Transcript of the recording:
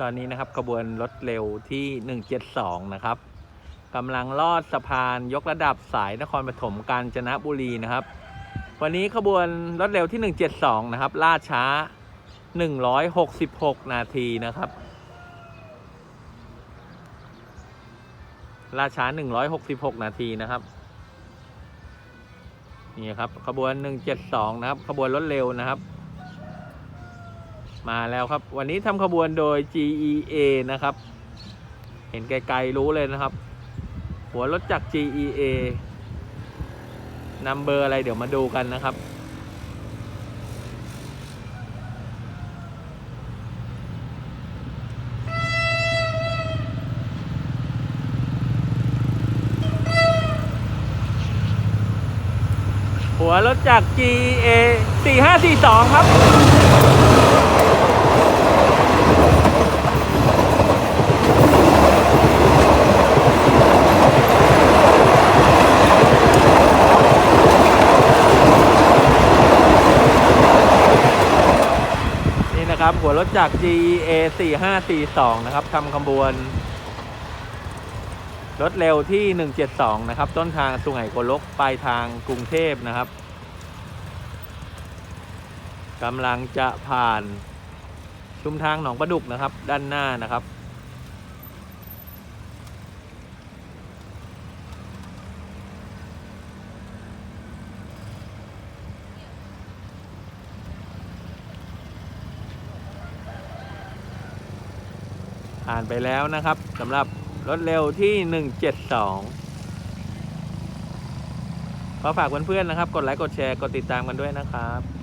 ตอนนี้นะครับขบวนรถเร็วที่ 172 นะครับกำลังลอดสะพานยกระดับสายนครปฐมกาญจนบุรีนะครับ วันนี้ขบวนรถเร็วที่ 172 นะครับล่าช้า 166 นาทีนะครับล่าช้า 166 นาทีนะครับนี่ครับขบวน 172 นะครับขบวนรถเร็วนะครับ มาแล้วครับ วันนี้ทำขบวนโดย GEA นะครับ เห็นไกลๆรู้เลยนะครับ หัวรถจาก GEA นัมเบอร์อะไรเดี๋ยวมาดูกันนะครับ หัวรถจาก GEA 4542 ครับ นะครับ หัวรถจาก GEA 4542 นะครับทำขบวน รถเร็วที่ 172 นะครับ ต้นทางสุไหงโกลกปลายทางกรุงเทพนะครับกำลังจะผ่านชุมทางหนองประดุกนะครับ ด้านหน้านะครับ อ่านไปแล้วนะครับสำหรับรถเร็วที่ 172ก็ฝากเพื่อนๆนะครับ กดไลค์ กดแชร์ กดติดตามกันด้วยนะครับ